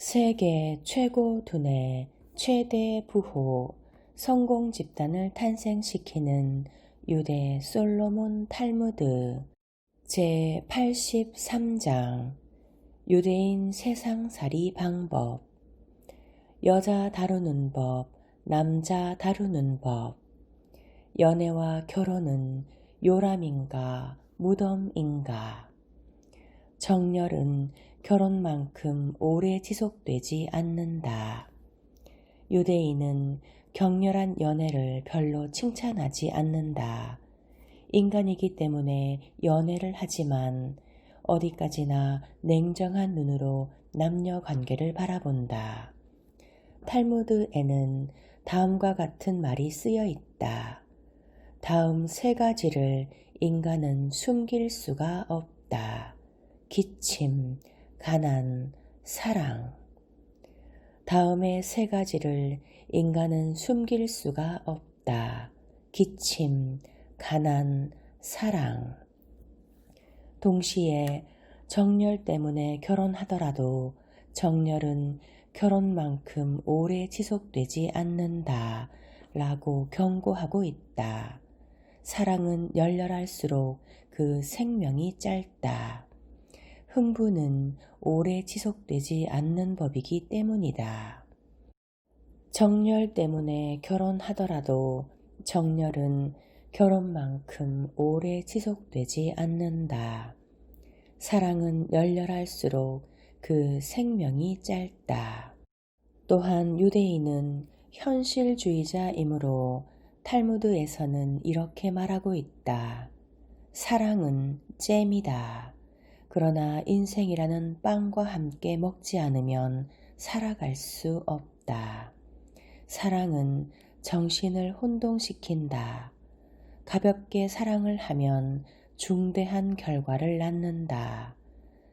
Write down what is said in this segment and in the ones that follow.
세계 최고 두뇌 최대 부호 성공 집단을 탄생시키는 유대 솔로몬 탈무드. 제 83장 유대인 세상살이 방법. 여자 다루는 법, 남자 다루는 법. 연애와 결혼은 요람인가 무덤인가. 정열은 결혼만큼 오래 지속되지 않는다. 유대인은 격렬한 연애를 별로 칭찬하지 않는다. 인간이기 때문에 연애를 하지만 어디까지나 냉정한 눈으로 남녀 관계를 바라본다. 탈무드에는 다음과 같은 말이 쓰여 있다. 다음 세 가지를 인간은 숨길 수가 없다. 기침, 가난, 사랑. 다음의 세 가지를 인간은 숨길 수가 없다. 기침, 가난, 사랑. 동시에 정열 때문에 결혼하더라도 정열은 결혼만큼 오래 지속되지 않는다. 라고 경고하고 있다. 사랑은 열렬할수록 그 생명이 짧다. 흥부는 오래 지속되지 않는 법이기 때문이다. 정열 때문에 결혼하더라도 정열은 결혼만큼 오래 지속되지 않는다. 사랑은 열렬할수록 그 생명이 짧다. 또한 유대인은 현실주의자이므로 탈무드에서는 이렇게 말하고 있다. 사랑은 잼이다. 그러나 인생이라는 빵과 함께 먹지 않으면 살아갈 수 없다. 사랑은 정신을 혼동시킨다. 가볍게 사랑을 하면 중대한 결과를 낳는다.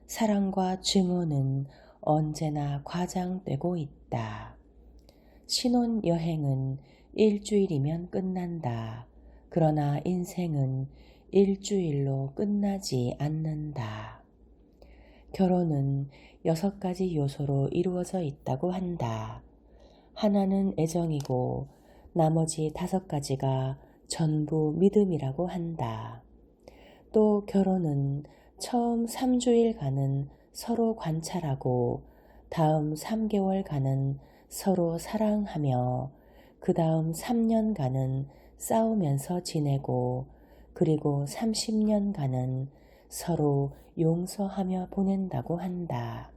사랑과 증오는 언제나 과장되고 있다. 신혼 여행은 일주일이면 끝난다. 그러나 인생은 일주일로 끝나지 않는다. 결혼은 여섯 가지 요소로 이루어져 있다고 한다. 하나는 애정이고 나머지 다섯 가지가 전부 믿음이라고 한다. 또 결혼은 처음 3주일간은 서로 관찰하고 다음 3개월간은 서로 사랑하며 그 다음 3년간은 싸우면서 지내고 그리고 30년간은 서로 용서하며 보낸다고 한다.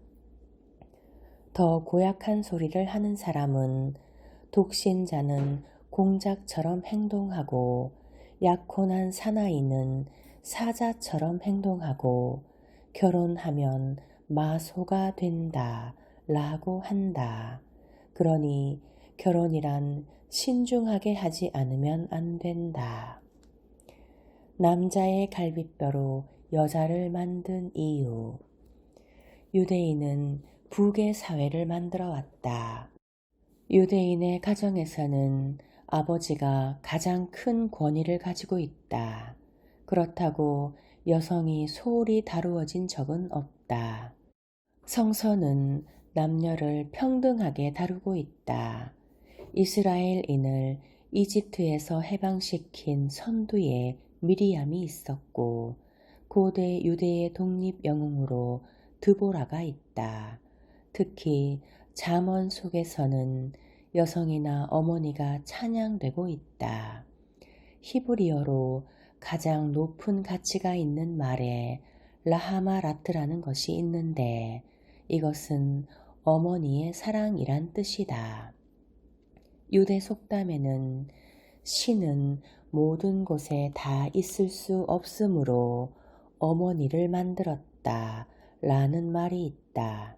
더 고약한 소리를 하는 사람은 독신자는 공작처럼 행동하고 약혼한 사나이는 사자처럼 행동하고 결혼하면 마소가 된다 라고 한다. 그러니 결혼이란 신중하게 하지 않으면 안 된다. 남자의 갈비뼈로 여자를 만든 이유. 유대인은 북의 사회를 만들어 왔다. 유대인의 가정에서는 아버지가 가장 큰 권위를 가지고 있다. 그렇다고 여성이 소홀히 다루어진 적은 없다. 성서는 남녀를 평등하게 다루고 있다. 이스라엘인을 이집트에서 해방시킨 선두에 미리암이 있었고 고대 유대의 독립 영웅으로 드보라가 있다. 특히 잠언 속에서는 여성이나 어머니가 찬양되고 있다. 히브리어로 가장 높은 가치가 있는 말에 라하마라트라는 것이 있는데 이것은 어머니의 사랑이란 뜻이다. 유대 속담에는 신은 모든 곳에 다 있을 수 없으므로 어머니를 만들었다 라는 말이 있다.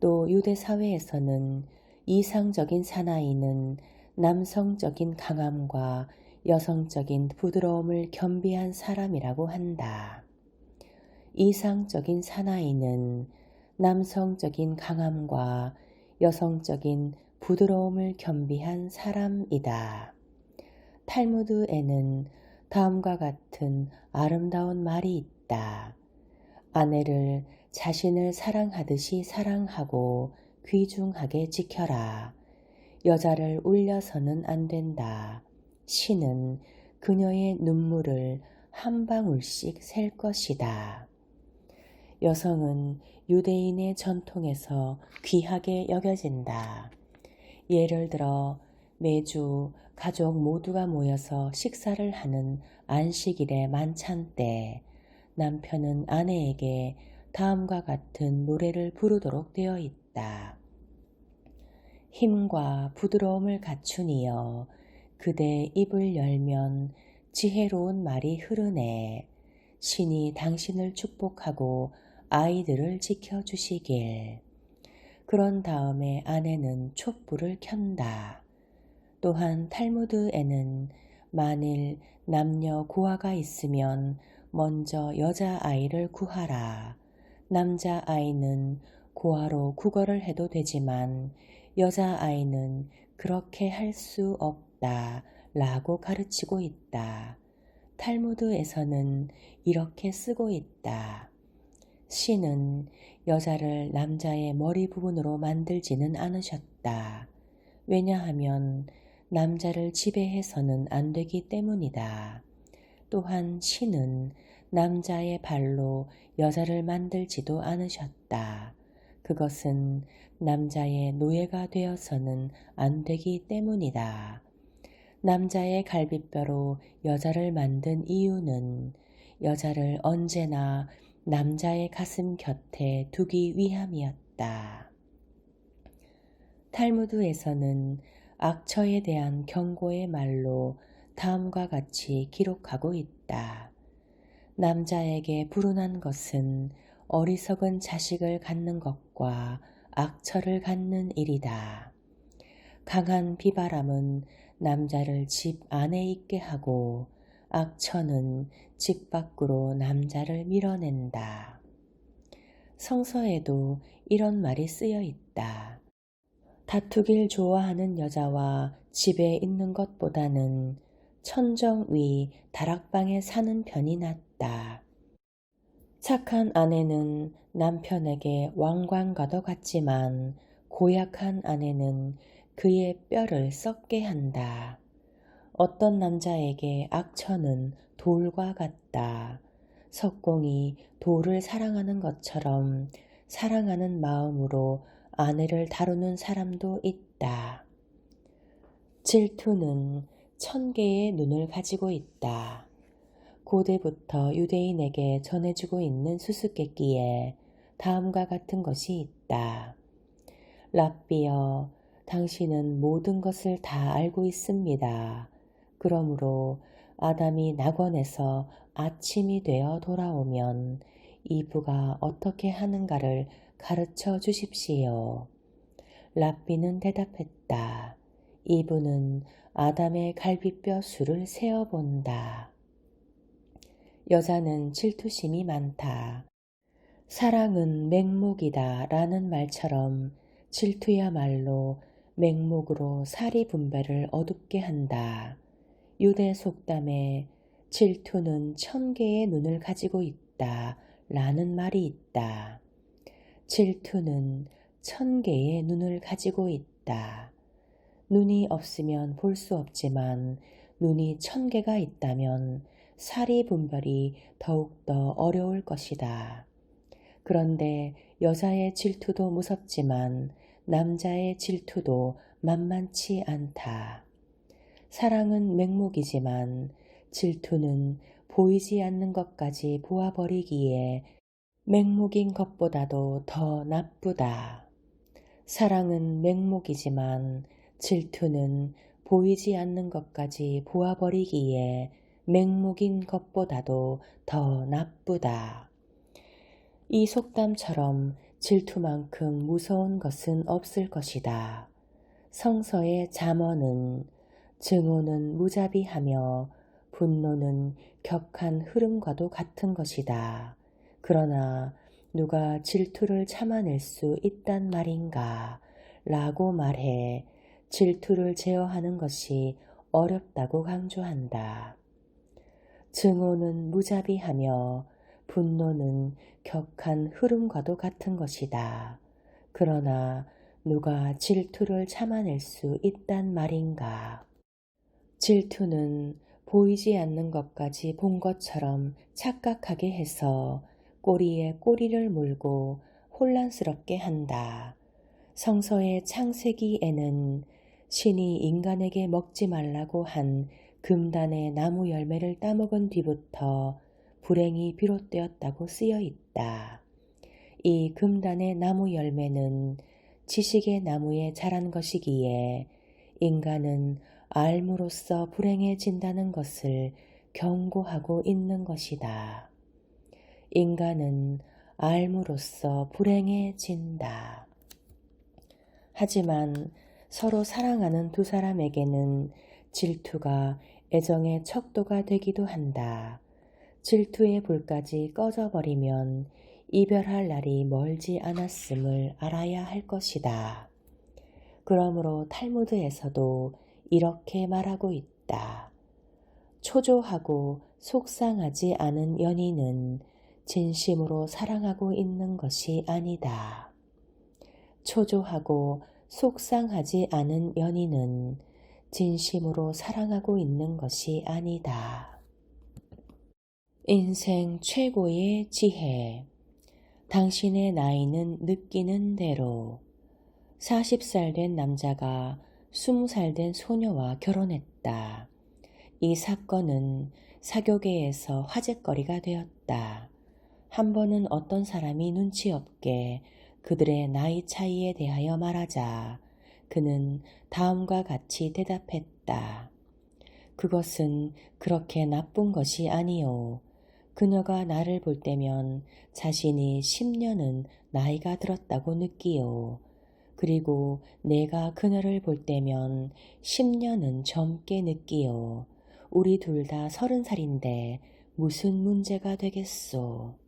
또 유대 사회에서는 이상적인 사나이는 남성적인 강함과 여성적인 부드러움을 겸비한 사람이라고 한다. 이상적인 사나이는 남성적인 강함과 여성적인 부드러움을 겸비한 사람이다. 탈무드에는 다음과 같은 아름다운 말이 있다. 아내를 자신을 사랑하듯이 사랑하고 귀중하게 지켜라. 여자를 울려서는 안 된다. 신은 그녀의 눈물을 한 방울씩 셀 것이다. 여성은 유대인의 전통에서 귀하게 여겨진다. 예를 들어 매주 가족 모두가 모여서 식사를 하는 안식일의 만찬 때 남편은 아내에게 다음과 같은 노래를 부르도록 되어 있다. 힘과 부드러움을 갖추니여 그대 입을 열면 지혜로운 말이 흐르네. 신이 당신을 축복하고 아이들을 지켜주시길. 그런 다음에 아내는 촛불을 켠다. 또한 탈무드에는 만일 남녀 고아가 있으면 먼저 여자아이를 구하라. 남자아이는 고아로 구걸을 해도 되지만 여자아이는 그렇게 할 수 없다 라고 가르치고 있다. 탈무드에서는 이렇게 쓰고 있다. 신은 여자를 남자의 머리 부분으로 만들지는 않으셨다. 왜냐하면 남자를 지배해서는 안 되기 때문이다. 또한 신은 남자의 발로 여자를 만들지도 않으셨다. 그것은 남자의 노예가 되어서는 안 되기 때문이다. 남자의 갈비뼈로 여자를 만든 이유는 여자를 언제나 남자의 가슴 곁에 두기 위함이었다. 탈무드에서는 악처에 대한 경고의 말로 다음과 같이 기록하고 있다. 남자에게 불운한 것은 어리석은 자식을 갖는 것과 악처를 갖는 일이다. 강한 비바람은 남자를 집 안에 있게 하고 악처는 집 밖으로 남자를 밀어낸다. 성서에도 이런 말이 쓰여 있다. 다투길 좋아하는 여자와 집에 있는 것보다는 천정 위 다락방에 사는 편이 낫다. 착한 아내는 남편에게 왕관과도 같지만 고약한 아내는 그의 뼈를 썩게 한다. 어떤 남자에게 악처는 돌과 같다. 석공이 돌을 사랑하는 것처럼 사랑하는 마음으로 아내를 다루는 사람도 있다. 질투는 천 개의 눈을 가지고 있다. 고대부터 유대인에게 전해지고 있는 수수께끼에 다음과 같은 것이 있다. 랍비여, 당신은 모든 것을 다 알고 있습니다. 그러므로 아담이 낙원에서 아침이 되어 돌아오면 이브가 어떻게 하는가를 가르쳐 주십시오. 랍비는 대답했다. 이브는 아담의 갈비뼈 수를 세어본다. 여자는 질투심이 많다. 사랑은 맹목이다 라는 말처럼 질투야말로 맹목으로 사리 분배를 어둡게 한다. 유대 속담에 질투는 천 개의 눈을 가지고 있다 라는 말이 있다. 질투는 천 개의 눈을 가지고 있다. 눈이 없으면 볼 수 없지만 눈이 천 개가 있다면 사리 분별이 더욱더 어려울 것이다. 그런데 여자의 질투도 무섭지만 남자의 질투도 만만치 않다. 사랑은 맹목이지만 질투는 보이지 않는 것까지 보아버리기에 맹목인 것보다도 더 나쁘다. 사랑은 맹목이지만 질투는 보이지 않는 것까지 보아버리기에 맹목인 것보다도 더 나쁘다. 이 속담처럼 질투만큼 무서운 것은 없을 것이다. 성서의 잠언은 증오는 무자비하며 분노는 격한 흐름과도 같은 것이다. 그러나 누가 질투를 참아낼 수 있단 말인가? 라고 말해 질투를 제어하는 것이 어렵다고 강조한다. 증오는 무자비하며 분노는 격한 흐름과도 같은 것이다. 그러나 누가 질투를 참아낼 수 있단 말인가. 질투는 보이지 않는 것까지 본 것처럼 착각하게 해서 꼬리에 꼬리를 물고 혼란스럽게 한다. 성서의 창세기에는 신이 인간에게 먹지 말라고 한 금단의 나무 열매를 따먹은 뒤부터 불행이 비롯되었다고 쓰여 있다. 이 금단의 나무 열매는 지식의 나무에 자란 것이기에 인간은 알므로써 불행해진다는 것을 경고하고 있는 것이다. 인간은 알므로써 불행해진다. 하지만 서로 사랑하는 두 사람에게는 질투가 애정의 척도가 되기도 한다. 질투의 불까지 꺼져버리면 이별할 날이 멀지 않았음을 알아야 할 것이다. 그러므로 탈무드에서도 이렇게 말하고 있다. 초조하고 속상하지 않은 연인은 진심으로 사랑하고 있는 것이 아니다. 초조하고 속상하지 않은 연인은 진심으로 사랑하고 있는 것이 아니다. 인생 최고의 지혜. 당신의 나이는 느끼는 대로 40살 된 남자가 20살 된 소녀와 결혼했다. 이 사건은 사교계에서 화제거리가 되었다. 한 번은 어떤 사람이 눈치 없게 그들의 나이 차이에 대하여 말하자 그는 다음과 같이 대답했다. 그것은 그렇게 나쁜 것이 아니요. 그녀가 나를 볼 때면 자신이 10년은 나이가 들었다고 느끼요. 그리고 내가 그녀를 볼 때면 10년은 젊게 느끼요. 우리 둘 다 서른 살인데 무슨 문제가 되겠소.